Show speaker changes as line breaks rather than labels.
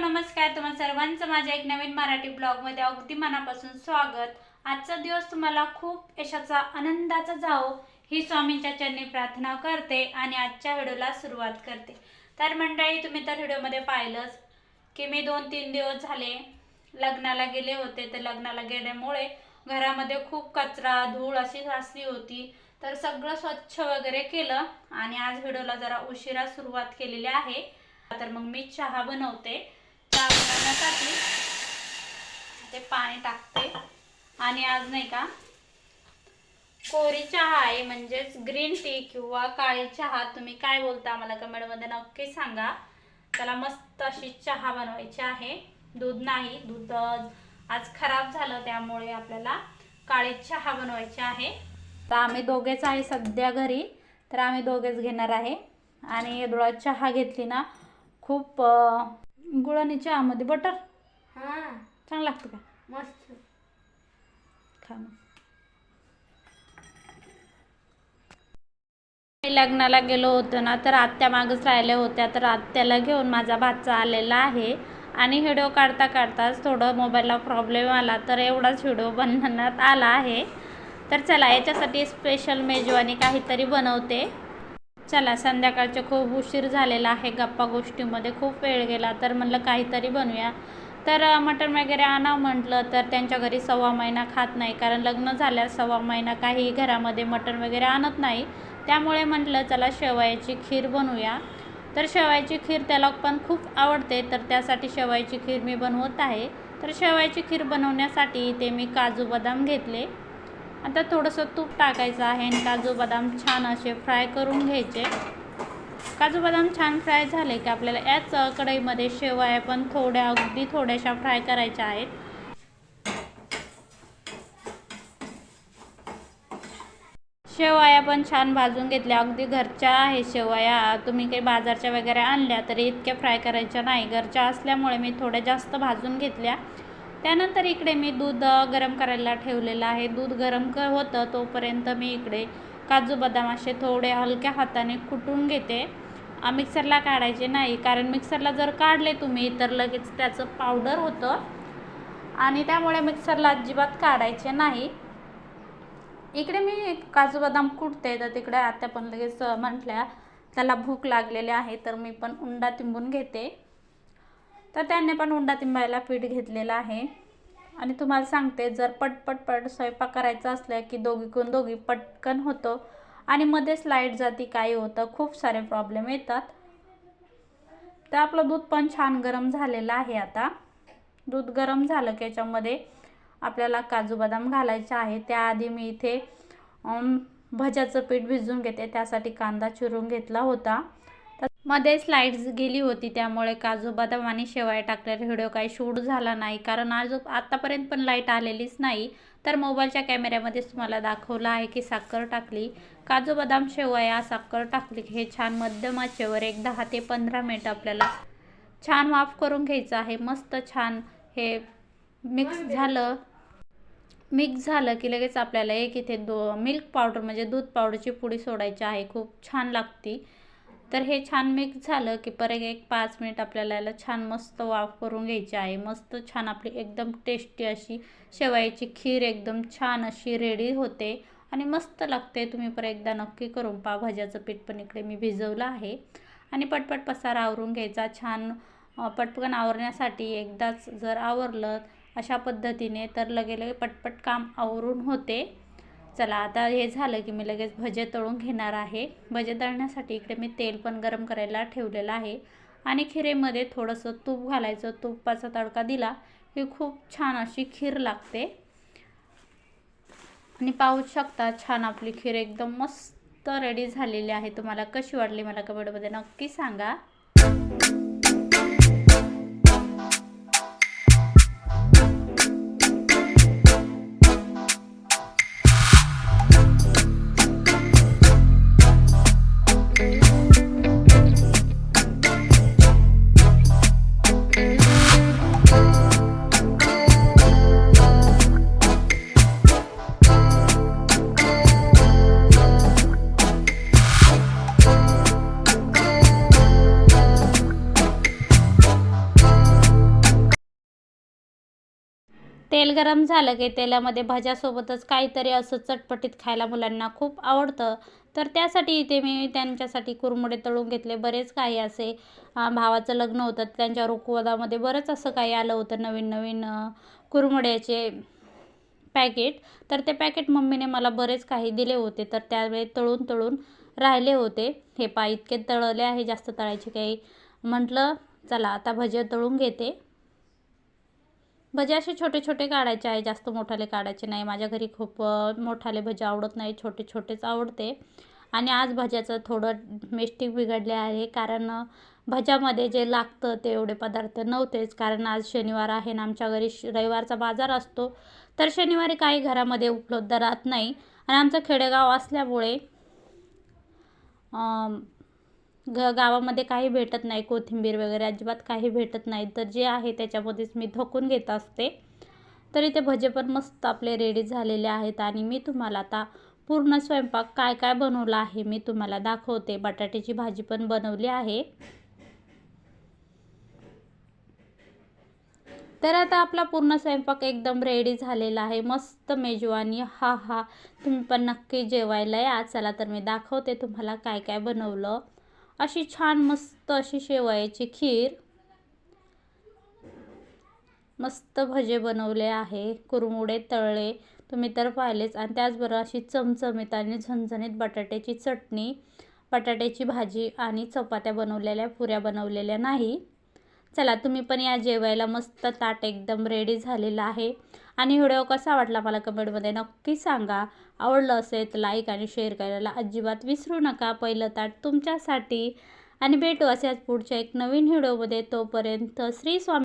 नमस्कार तुम्हा सर्वांचं माझ्या एक नवीन मराठी ब्लॉगमध्ये अगदी मनापासून स्वागत. आजचा दिवस तुम्हाला खूप यशाचा आनंदाचा जावो ही स्वामींच्या चरणी प्रार्थना करते आणि आजच्या व्हिडिओला सुरुवात करते. तर मंडळी तुम्ही तर व्हिडिओमध्ये पाहिलंच की मी दोन तीन दिवस झाले लग्नाला गेले होते. तर लग्नाला गेल्यामुळे घरामध्ये खूप कचरा धूळ अशी साचली होती. तर सगळं स्वच्छ वगैरे केलं आणि आज व्हिडिओला जरा उशिरा सुरुवात केलेली आहे. तर मग मी चहा बनवते. चहा बनवण्यासाठी ते पाणी टाकते. आणि आज नाही का कोरी चहा आहे म्हणजेच ग्रीन टी किंवा काळी चहा. तुम्ही काय बोलता मला कमेंटमध्ये नक्की सांगा. त्याला मस्त अशी चहा बनवायची आहे. दूध नाही दूध आज खराब झालं त्यामुळे आपल्याला काळी चहा बनवायची आहे. तर आम्ही दोघेच आहे सध्या घरी तर आम्ही दोघेच घेणार आहे. आणि थोडा चहा घेतली ना खूप अं, गुळाने चहामध्ये बटर.
हा.
चांगलं लागतं का?
मस्त.
खा मी लग्नाला गेलो होतो ना तर आत्या मागच राहिल्या होत्या तर आत्याला घेऊन माझा भाचा आलेला आहे. आणि व्हिडिओ काढता काढताच थोडं मोबाईलला प्रॉब्लेम आला तर एवढाच व्हिडिओ बनवण्यात आला आहे. तर चला याच्यासाठी स्पेशल मेजवानी काहीतरी बनवते. चला संध्याकाळचे खूप उशीर झालेला आहे गप्पा गोष्टीमध्ये. खूप वेळ गेला तर म्हणलं काहीतरी बनवूया तर मटण वगैरे आणा म्हटलं तर त्यांच्या घरी सव्वा महिना खात नाही. कारण लग्न झाल्यास सव्वा महिना काही घरामध्ये मटण वगैरे आणत नाही. त्यामुळे म्हटलं चला शेवयाची खीर बनवूया तर शेवयाची खीर त्याला पण खूप आवडते तर त्यासाठी शेवयाची खीर मी बनवत आहे. तर शेवयाची खीर बनवण्यासाठी ते मी काजू बदाम घेतले. आता थोडंसं तूप टाकायचं आहे आणि काजू बदाम छान असे फ्राय करून घ्यायचे. काजू बदाम छान फ्राय झाले की आपल्याला याच कढईमध्ये शेवया पण थोड्या अगदी थोड्याशा फ्राय करायच्या आहेत. शेवया पण छान भाजून घेतल्या. अगदी घरच्या आहे शेवया. तुम्ही काही बाजारच्या वगैरे आणल्या तरी इतक्या फ्राय करायच्या नाही. घरच्या असल्यामुळे मी थोड्या जास्त भाजून घेतल्या. त्यानंतर इकडे मी दूध गरम करायला ठेवलेलं आहे. दूध गरम क होतं तोपर्यंत मी इकडे काजू बदाम असे थोडे हलक्या हाताने कुटून घेते. मिक्सरला काढायचे नाही कारण मिक्सरला जर काढले तुम्ही तर लगेच त्याचं पावडर होतं. आणि त्यामुळे मिक्सरला अजिबात काढायचे नाही. इकडे मी काजू बदाम कुटते तर तिकडे आत्या पण लगेच म्हटल्या त्याला भूक लागलेली आहे तर मी पण उंडा तिंबून घेते. तर त्यांनी पण उंडा तिंबायला पीठ घेतलेलं आहे. आणि तुम्हाला सांगते जर पटपट पट स्वयंपाक करायचा असला की दोघीकडून दोघी पटकन होतं आणि मध्येच लाइट जाती काही होतं खूप सारे प्रॉब्लेम येतात. तर आपलं दूध पण छान गरम झालेलं आहे आता. दूध गरम झालं की याच्यामध्ये आपल्याला काजू बदाम घालायचे आहे. त्याआधी मी इथे भज्याचं पीठ भिजवून घेते. त्यासाठी कांदा चिरून घेतला होता. मध्ये मध्येच गेली होती त्यामुळे काजू बदाम आणि शेवाय टाकलेला व्हिडिओ काही शूट झाला नाही. कारण आज आत्तापर्यंत पण लाइट आलेलीच नाही. तर मोबाईलच्या कॅमेऱ्यामध्येच तुम्हाला दाखवलं आहे की साखर टाकली. काजू बदाम शेवया साखर टाकली. हे छान मध्यम आचेवर एक दहा ते पंधरा मिनिट आपल्याला छान वाफ करून घ्यायचं आहे. मस्त छान हे मिक्स झालं. मिक्स झालं की लगेच आपल्याला एक इथे दो मिल्क पावडर म्हणजे दूध पावडरची पुडी सोडायची आहे. खूप छान लागती. तर हे छान मिक्स झालं की परत एक पाच मिनिट आपल्याला याला छान मस्त वाफ करून घ्यायची आहे. मस्त छान आपली एकदम टेस्टी अशी शेवायची खीर एकदम छान अशी रेडी होते. आणि मस्त लागते. तुम्ही परत एकदा नक्की करून पावभाज्याचं पीठ पण इकडे मी भिजवलं आहे. आणि पटपट पसारा आवरून घ्यायचा. छान पटपकन आवरण्यासाठी एकदाच जर आवरलं अशा पद्धतीने तर लगे लगे पटपट काम आवरून होते. चला आता हे झालं की मी लगेच भजे तळून घेणार आहे. भजे तळण्यासाठी इकडे मी तेल पण गरम करायला ठेवलेलं आहे. आणि खिरेमध्ये थोडंसं तूप घालायचं. तुपाचा तडका दिला की खूप छान अशी खीर लागते. आणि पाहू शकता छान आपली खीर एकदम मस्त रेडी झालेली आहे. तुम्हाला कशी वाटली मला कमेंटमध्ये नक्की सांगा. तेल गरम झालं की तेलामध्ये भाज्यासोबतच काहीतरी असं चटपटीत खायला मुलांना खूप आवडतं. तर त्यासाठी इथे मी त्यांच्यासाठी कुरमुडे तळून घेतले. बरेच काही असे भावाचं लग्न होतं. त्यांच्या रुखवदामध्ये बरंच असं काही आलं होतं नवीन नवीन कुरमुड्याचे पॅकेट. तर ते पॅकेट मम्मीने मला बरेच काही दिले होते. तर त्यावेळी तळून तळून राहिले होते. हे पा इतके तळले आहे जास्त तळायचे काही म्हटलं चला आता भजे तळून घेते. भजे असे छोटे छोटे काढायचे आहे. जास्त मोठाले काढायचे नाही. माझ्या घरी खूप मोठाले भजे आवडत नाही. छोटे छोटेच आवडते. आणि आज भज्याचं थोडं मिस्टेक बिघडले आहे. कारण भज्यामध्ये जे लागतं ते एवढे पदार्थ नव्हतेच. कारण आज शनिवार आहे आणि आमच्या घरी श रविवारचा बाजार असतो. तर शनिवारी काही घरामध्ये उपलब्ध राहत नाही. आणि आमचं खेडेगाव असल्यामुळे ग गावामध्ये काही भेटत नाही कोथिंबीर वगैरे अजिबात काही भेटत नाही. तर जे आहे त्याच्यामध्येच मी धकून घेत असते. तर इथे भजे पण मस्त आपले रेडी झालेले आहेत आणि मी तुम्हाला आता पूर्ण स्वयंपाक काय काय बनवला आहे मी तुम्हाला दाखवते. बटाट्याची भाजी पण बनवली आहे. तर आता आपला पूर्ण स्वयंपाक एकदम रेडी झालेला आहे. मस्त मेजवानी हा हा. तुम्ही पण नक्की जेवायला या. चला तर मी दाखवते तुम्हाला काय काय बनवलं. अशी छान मस्त अशी शेवयाची खीर. मस्त भजे बनवले आहे. कुरमुडे तळले तुम्ही तर पाहिलेच. आणि त्याचबरोबर अशी चमचमीत आणि झणझणीत बटाट्याची चटणी बटाट्याची भाजी आणि चपात्या बनवलेल्या पुऱ्या बनवलेल्या नाही. चला तुम्ही पण या जेवायला. मस्त ताट एकदम रेडी झालेलं आहे. आणि व्हिडिओ कसा वाटला मला कमेंटमध्ये नक्की सांगा. आवडलं असेल तर लाईक आणि शेअर करायला अजिबात विसरू नका. पहिलं ताट तुमच्यासाठी. आणि भेटू असेच पुढच्या एक नवीन व्हिडिओमध्ये तोपर्यंत श्री स्वामी